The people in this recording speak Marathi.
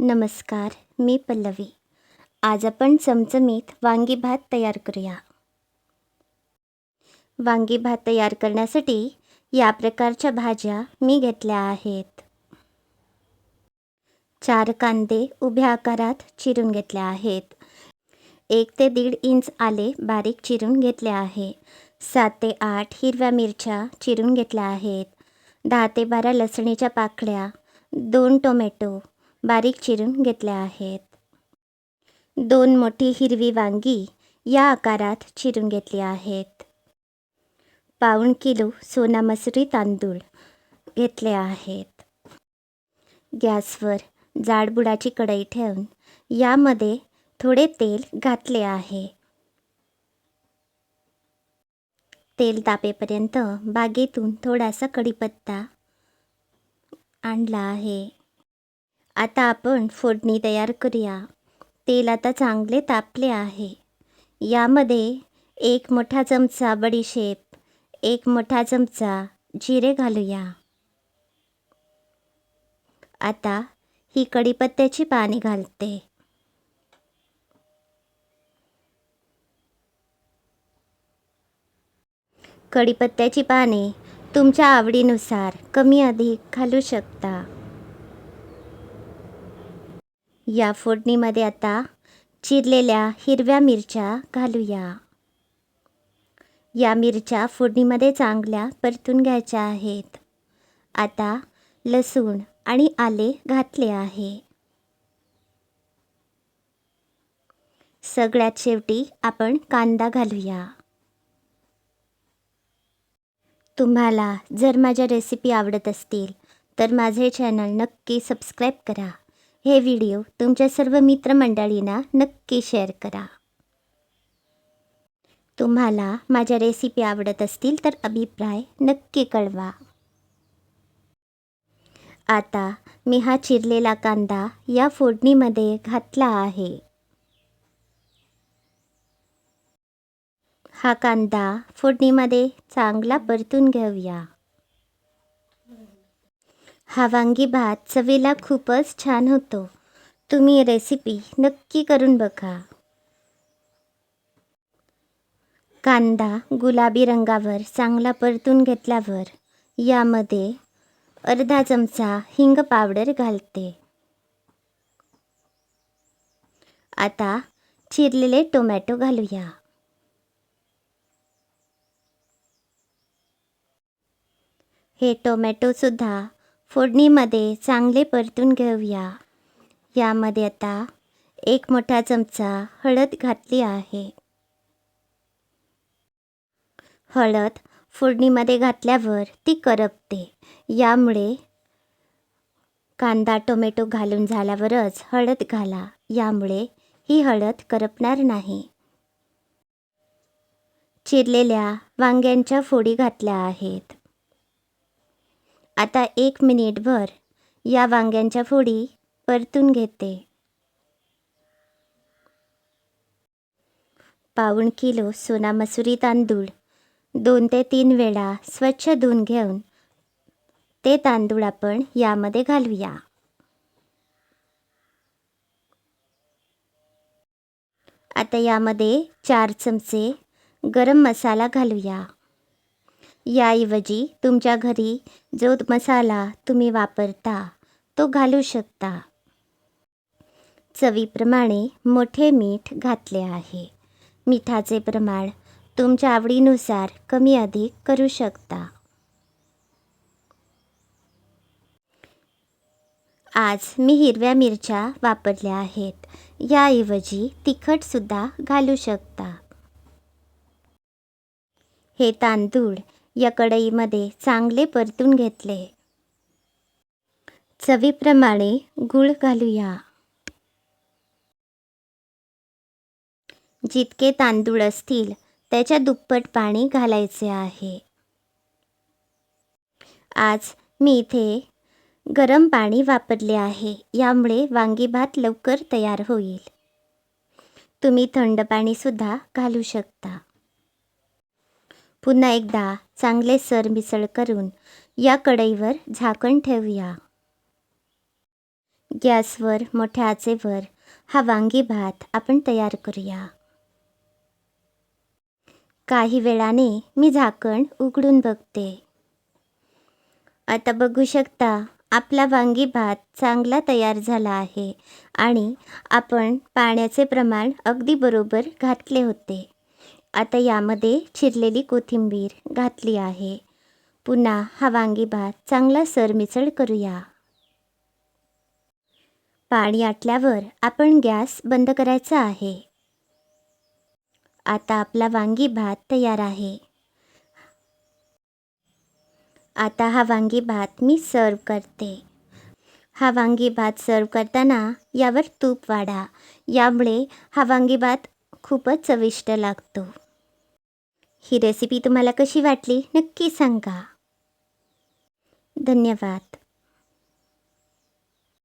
नमस्कार मी पल्लवी. आज आपण चमचमीत वांगी भात तयार करूया. वांगी भात तयार करण्यासाठी या प्रकारच्या भाज्या मी घेतल्या आहेत. चार कांदे उभ्या आकारात चिरून घेतले आहेत. एक ते दीड इंच आले बारीक चिरून घेतले आहे. सात ते आठ हिरव्या मिरच्या चिरून घेतल्या आहेत. दहा ते बारा लसणीच्या पाकळ्या दोन टोमॅटो बारीक चिरून घेतल्या आहेत. दोन मोठी हिरवी वांगी या आकारात चिरून घेतली आहेत. पाऊण किलो सोना मसुरी तांदूळ घेतले आहेत. गॅसवर जाडबुडाची कढई ठेवून यामध्ये थोडे तेल घातले आहे. तेल तापेपर्यंत बागेतून थोडासा कढीपत्ता आणला आहे. आता आपण फोडणी तयार करूया. तेल आता चांगले तापले आहे. यामध्ये एक मोठा चमचा बडीशेप एक मोठा चमचा जिरे घालूया. आता ही कढीपत्त्याची पाने घालते. कढीपत्त्याची पाने तुमच्या आवडीनुसार कमी अधिक घालू शकता. या फोडणीमध्ये आता चिरलेल्या हिरव्या मिरच्या घालूया. या मिरच्या फोडणीमध्ये चांगल्या परतून घ्यायच्या आहेत. आता लसूण आणि आले घातले आहे. सगळ्यात शेवटी आपण कांदा घालूया. तुम्हाला जर माझ्या रेसिपी आवडत असतील तर माझे चॅनल नक्की सबस्क्राईब करा. हे व्हिडिओ तुमच्या सर्व मित्रमंडळींना नक्की शेअर करा. तुम्हाला माझ्या रेसिपी आवडत असतील तर अभिप्राय नक्की कळवा. आता मी हा चिरलेला कांदा या फोडणीमध्ये घातला आहे. हा कांदा फोडणीमध्ये चांगला परतून घेऊया. हा वांगी भात चवीला खूपच छान होतो. तुम्ही रेसिपी नक्की करून बघा. कांदा गुलाबी रंगावर चांगला परतून घेतल्यावर यामध्ये अर्धा चमचा हिंग पावडर घालते. आता चिरलेले टोमॅटो घालूया. हे टोमॅटोसुद्धा फोडणीमध्ये चांगले परतून घेऊया. यामध्ये आता एक मोठा चमचा हळद घातली आहे. हळद फोडणीमध्ये घातल्यावर ती करपते. यामुळे कांदा टोमॅटो घालून झाल्यावरच हळद घाला. यामुळे ही हळद करपणार नाही. चिरलेल्या वांग्यांच्या फोडी घातल्या आहेत. आता एक मिनिटभर या वांग्यांच्या फोडी परतून घेते. पाऊण किलो सोना मसुरी तांदूळ दोन ते तीन वेळा स्वच्छ धुवून घेऊन ते तांदूळ आपण यामध्ये घालूया. आता यामध्ये चार चमचे गरम मसाला घालूया. याऐवजी तुमच्या घरी जो मसाला तुम्ही वापरता तो घालू शकता. चवीप्रमाणे मोठे मीठ घातले आहे. मिठाचे प्रमाण तुमच्या आवडीनुसार कमी अधिक करू शकता. आज मी हिरव्या मिरच्या वापरल्या आहेत. याऐवजी तिखटसुद्धा घालू शकता. हे तांदूळ या कढईमध्ये चांगले परतून घेतले. चवीप्रमाणे गूळ घालूया. जितके तांदूळ असतील त्याच्या दुप्पट पाणी घालायचे आहे. आज मी इथे गरम पाणी वापरले आहे यामुळे वांगी भात लवकर तयार होईल. तुम्ही थंड पाणीसुद्धा घालू शकता. पुन्हा एकदा चांगले सरमिसळ करून या कढईवर झाकण ठेवूया. गॅसवर मोठ्या आचेवर हा वांगी भात आपण तयार करूया. काही वेळाने मी झाकण उघडून बघते. आता बघू शकता आपला वांगी भात चांगला तयार झाला आहे आणि आपण पाण्याचे प्रमाण अगदी बरोबर घातले होते. आता यामध्ये चिरलेली कोथिंबीर घातली आहे. पुन्हा हा वांगी भात चांगला सरमिसळ करूया. पाणी आटल्यावर आपण गॅस बंद करायचा आहे. आता आपला वांगी भात तयार आहे. आता हा वांगी भात मी सर्व करते. हा वांगी भात सर्व करताना यावर तूप वाढा. यामुळे हा वांगी भात खूपच चविष्ट लागतो. ही रेसिपी तुम्हाला कशी वाटली नक्की सांगा. धन्यवाद.